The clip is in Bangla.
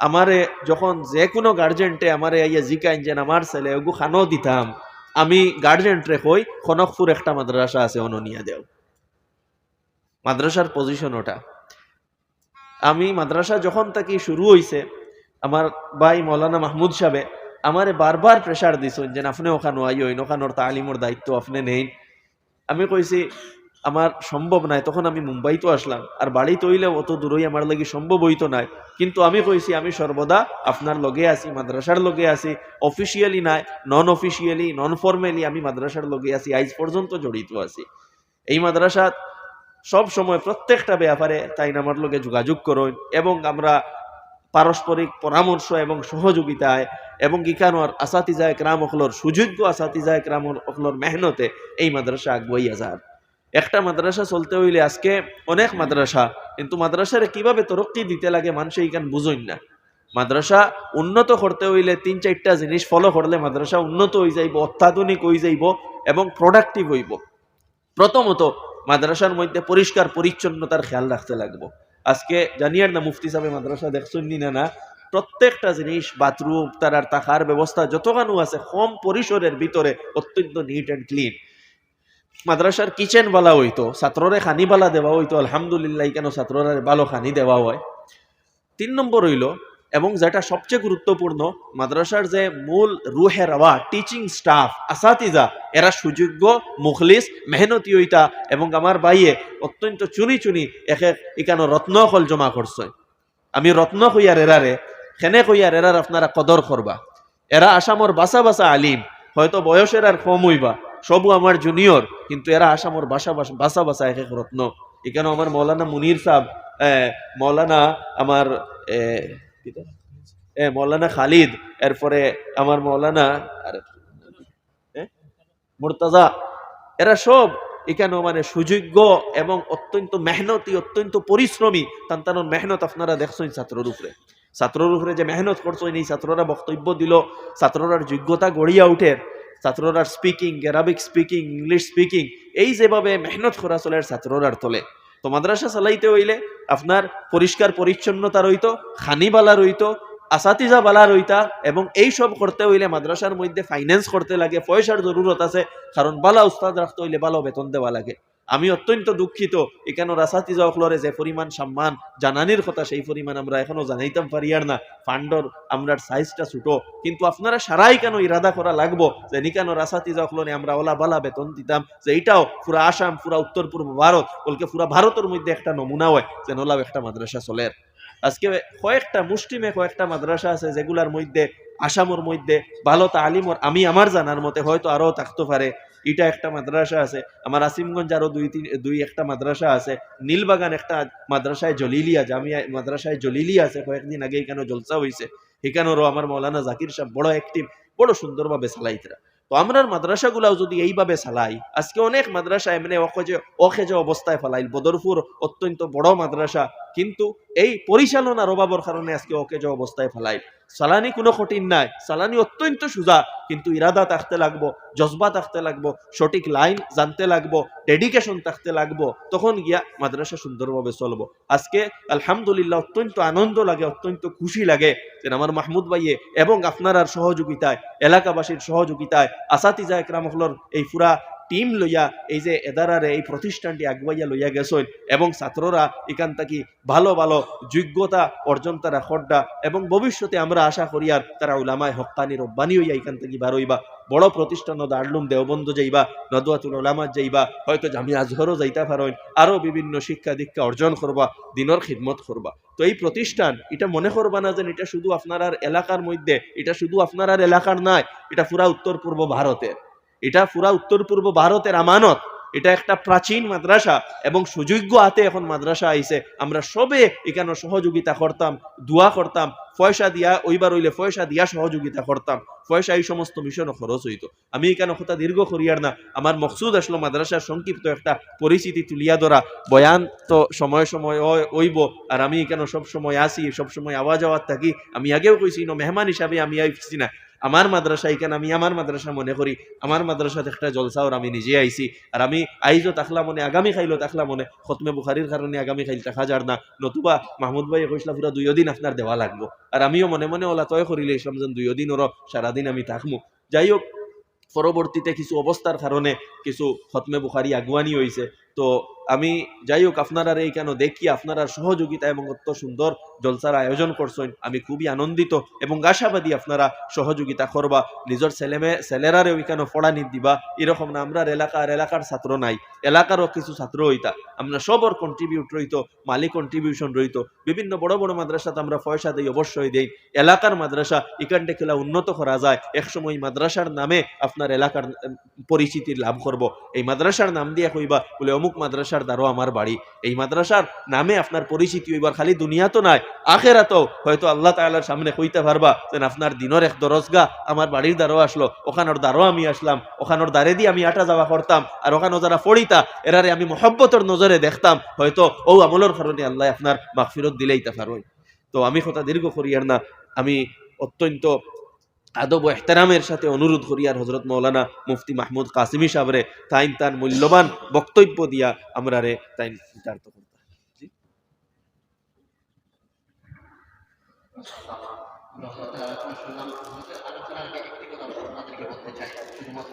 আমারে যখন যে কোনো গার্জেন্টে আমারে আইয়া জিকাইন যেন আমার ছেলে, ওগু খানো দিতাম। আমি গার্জেন্টরে কই, খনকপুর একটা মাদ্রাসা আছে অননিয়া দেও। মাদ্রাসার পজিশন ওটা। আমি মাদ্রাসা যখন তাকি শুরু হইছে, আমার ভাই মৌলানা মাহমুদ সাহেবে আমারে বারবার প্রেসার দিছেন যে আপনি ওখানে আইন ওখানোর তালিমর দায়িত্ব আপনি নেই আমি কইছি আমার সম্ভব নাই। তখন আমি মুম্বাই তো আসলাম। আর বাড়ি তৈলে অত দূরই আমার লাগি সম্ভব হইতো নাই। কিন্তু আমি কইছি, আমি সর্বদা আপনার লগে আছি, মাদ্রাসার লগে আছি। অফিসিয়ালি নাই নন অফিসিয়ালি নন ফর্মালি আমি মাদ্রাসার লগে আছি। আজ পর্যন্ত জড়িত আছি। এই মাদ্রাসাত সব সময় প্রত্যেকটা ব্যাপারে তাই আমার লগে যোগাযোগ করুন এবং আমরা পারস্পরিক পরামর্শ এবং সহযোগিতায় এবং ইকানোর আসাতিজায় ক্রাম অকলর সুযোগ্য আসাতিজায় ক্রাম অকলর মেহনতে এই মাদ্রাসা আগুয়াইয়া যার একটা মাদ্রাসা চলতে হইলে আজকে অনেক মাদ্রাসা, কিন্তু মাদ্রাসারে কীভাবে তরক্কি দিতে লাগে মানুষ এইখান বুঝইন না। মাদ্রাসা উন্নত করতে হইলে তিন চারটা জিনিস ফলো করলে মাদ্রাসা উন্নত হয়ে যাইব, অত্যাধুনিক হয়ে যাইব এবং প্রোডাক্টিভ হইব। প্রথমত মাদ্রাসার মধ্যে পরিষ্কার পরিচ্ছন্নতার খেয়াল রাখতে লাগবো। আজকে জানিয়ার না মুফতি সাহেব মাদ্রাসা দেখছেন নি না প্রত্যেকটা জিনিস বাথরুম তার আর তাকার ব্যবস্থা যতখানু আছে কম পরিসরের ভিতরে অত্যন্ত নিট অ্যান্ড ক্লিন মাদ্রাসার কিচেন বালা হইতো, ছাত্ররে খানি বালা দেওয়া হইতো, আলহামদুলিল্লাহ কেন ছাত্ররা ভালো খানি দেওয়া হয়? তিন নম্বর হইল, এবং যেটা সবচেয়ে গুরুত্বপূর্ণ, মাদ্রাসার যে মূল রুহে রাওয়া টিচিং স্টাফ আসাতিজা, এরা সুযোগ্য, মুখলিস, মেহনতি হইতা এবং আমার বাইয়ে অত্যন্ত চুনি চুনি একে ইকানো রত্ন হল জমা করছে। আমি রত্ন হইয়ার এরারে, খেনে হইয়ার এরার আপনারা কদর করবা। এরা আসামর বাসা বাসা আলিম, হয়তো বয়সের আর কম হইবা। সবু আমার জুনিয়র কিন্তু এরা আসামর বাসা বাসা বাসা বাসা এক এক রত্ন। এখানে আমার মৌলানা মুনির সাহ মৌলানা আমার মৌলানা খালিদ, এরপরে আমার মৌলানা এ? এরা সব এখানে মানে সুযোগ্য এবং অত্যন্ত মেহনতি, অত্যন্ত পরিশ্রমী। তান্তানোর মেহনত আপনারা দেখছেন ছাত্রর উপরে। ছাত্রর উপরে যে মেহনত করছেন এই ছাত্ররা বক্তব্য দিল, ছাত্ররার যোগ্যতা গড়িয়া উঠে। ছাত্ররার speaking Arabic speaking English speaking এই যেভাবে মেহনত করা চলে ছাত্ররার তোলে। তো মাদ্রাসা চালাইতে হইলে আপনার পরিষ্কার পরিচ্ছন্নতা রইত, খানিবালা রইত, আসাতিজা বালা রইতা, এবং এই সব করতে হইলে মাদ্রাসার মধ্যে ফাইন্যান্স করতে লাগে, পয়সার জরুরত আছে, কারণ বালা উস্তাদ রাখতে হইলে ভালো বেতন দেওয়া লাগে। আমি অত্যন্ত দুঃখিত। এখানে রাসাতি অকলরে যে পরিমাণ সম্মান, জানানির কথা সেই পরিমাণ আমরা এখনও জানাইতাম পারি আর না। ফান্ডর আমরা সাইজটা ছুটো। কিন্তু আপনারা সারাই কেন ইরাদা করা লাগবো? যে নিকানো রাসাতি অকলরে আমরা ওলা বালা বেতন দিতাম, যে এইটাও পুরা আসাম, পুরা উত্তর পূর্ব ভারত, বলকে পুরা ভারতের মধ্যে একটা নমুনা হয় যে নোলাও একটা মাদ্রাসা চলের আজকে কয়েকটা মুষ্টিমে কয়েকটা মাদ্রাসা আছে, যেগুলার মধ্যে, আসামের মধ্যে ভালো তালিমর আমি আমার জানার মতে হয়তো আরও থাকতে পারে। এটা একটা মাদ্রাসা আছে, আমার আসিমগঞ্জ আরও দুই তিন, দুই একটা মাদ্রাসা আছে, নীলবাগান একটা মাদ্রাসায় জলিলিয়া, জামিয়া মাদ্রাসায় জলিলিয়া আছে, কয়েকদিন আগে এখানে জলসা হয়েছে এখানেরও আমার মৌলানা জাকির সাহেব বড় অ্যাক্টিভ বড় সুন্দরভাবে চালাইতরা তো আমরার মাদ্রাসাগুলাও যদি এইভাবে চালাই, আজকে অনেক মাদ্রাসা এমনি অখেজে অখেজে অবস্থায় ফেলাইল। বদরপুর অত্যন্ত বড় মাদ্রাসা কিন্তু এই পরিচালনার অভাবের কারণে আজকে অকেজে অবস্থায় ফেলাইল সালানি কোনো কঠিন নাই। সালানি অত্যন্ত সোজা, কিন্তু ইরাদা থাকতে লাগবো, জজবা থাকতে লাগবো, সঠিক লাইন জানতে লাগবো ডেডিকেশন থাকতে লাগবো, তখন গিয়া মাদ্রাসা সুন্দরভাবে চলবো। আজকে আলহামদুলিল্লাহ অত্যন্ত আনন্দ লাগে, অত্যন্ত খুশি লাগে যে আমার মাহমুদ ভাইয়ে এবং আপনার সহযোগিতায় এলাকাবাসীর সহযোগিতায় আসাতিজা একরামহলর এই পুরা টিম লইয়া এই যে এদারারে, এই প্রতিষ্ঠানটি আগুয়াইয়া লইয়া গেছেন এবং ছাত্ররা এখান থেকে ভালো ভালো যোগ্যতা অর্জন তারা খড্ডা এবং ভবিষ্যতে আমরা আশা করি আর তারা উলামায় হক্কানি রব্বানি হইয়া এখান থেকে বার হইবা। বড় প্রতিষ্ঠান দারলুম দেওবন্ধ যাইবা নদুয়াতুল ওলামাত যাইবা, হয়তো জামিয়া আজহরও যাইতা পারেন আরও বিভিন্ন শিক্ষা দীক্ষা অর্জন করবা, দিনের খিদমত করবা। তো এই প্রতিষ্ঠান, এটা মনে করবা না যে এটা শুধু আপনার এলাকার মধ্যে, এটা শুধু আপনার এলাকার নাই, এটা পুরা উত্তর পূর্ব ভারতের। এটা পুরা উত্তর পূর্ব ভারতের আমানত। এটা একটা প্রাচীন মাদ্রাসা এবং সুযোগ্য হাতে এখন মাদ্রাসা আইছে। আমরা সবে এখানে সহযোগিতা করতাম, দোয়া করতাম। পয়সা দিয়া, ওইবার হইলে পয়সা দিয়া সহযোগিতা করতাম। পয়সা এই সমস্ত মিশনও খরচ হইতো। আমি এখানে কথা দীর্ঘ করিয়ার না। আমার মকসুদ আসলো মাদ্রাসার সংক্ষিপ্ত একটা পরিস্থিতি তুলিয়া ধরা। বয়ান তো সময় সময় হইব। আর আমি এখানে সব সময় আসি, সব সময় আওয়াজ আওয়াজ থাকি? আমি আগেও কইছি ন মেহমান হিসাবে আমি আইছি না। আমার মাদ্রাসা এখানে আমি আমার মাদ্রাসা মনে করি? আমার মাদ্রাসাতে একটা জলসাওর আমি নিজে আইছি। আর আমি আইজও তাকলা মনে, আগামী খাইলো তাকলা মনে, খতমে বুখারির কারণে আগামী খাইল টাকা যার না। নতুবা মাহমুদ ভাই কইসলা পুরা দুই দিন আপনার দেওয়া লাগবো। আর আমিও মনে মনে ওলা তয় করিলে সমজন দুই দিন ওর সারাদিন আমি থাকমু। যাই হোক পরবর্তীতে কিছু অবস্থার কারণে কিছু খতমে বুখারি আগুয়ানি হয়েছে তো আমি যাই হোক আপনারা এই কেন দেখি, আপনারা সহযোগিতা এবং অত সুন্দর জলসার আয়োজন করছেন, আমি খুবই আনন্দিত এবং আশাবাদী আপনারা সহযোগিতা করবা, নিজের ছেলে মেয়ে ছেলেরারে ওইখানে পড়ানি দিবা, এরকম না আমরা এলাকার এলাকার ছাত্র নাই, এলাকারও কিছু ছাত্র হইতা, আমরা সবর কন্ট্রিবিউট রইত, মালিক কন্ট্রিবিউশন রইত, বিভিন্ন বড় বড় মাদ্রাসাতে আমরা পয়সা দেই, অবশ্যই দেই, এলাকার মাদ্রাসা এখান খেলা উন্নত করা যায়, একসময় মাদ্রাসার নামে আপনার এলাকার পরিচিতি লাভ করব, এই মাদ্রাসার নাম দিয়ে কইবা, বলে অমুক মাদ্রাসার দ্বারও আমার বাড়ি। এই মাদ্রাসার নামে আপনার পরিচিতি হইবার খালি দুনিয়া তো নাই, আখেরাতেও হয়তো আল্লাহ তাআলার সামনে কইতে পারবা যেন আপনার দিনের এক দরজগা আমার বাড়ির দ্বারও আসলো, ওখানোর দ্বারও আমি আসলাম, ওখানোর দ্বারে দিয়ে আমি আটা যাওয়া করতাম, আর ওখানে যারা পড়িতা, এরারে আমি মহব্বতর নজরে দেখতাম, হয়তো ও আমলের কারণে আল্লাহ আপনার মাগফিরত দিলেই তা পারোই তো আমি কথা দীর্ঘ করিয়ার না, আমি অত্যন্ত আদব ও এহতারামের সাথে অনুরোধ করি আর হজরত মৌলানা মুফতি মাহমুদ কাসিমি সাবরে তাইন তার মূল্যবান বক্তব্য দিয়া আমরা রে তাইন। আলোচনার একটি কথা আপনাদেরকে বলতে চাই, শুধুমাত্র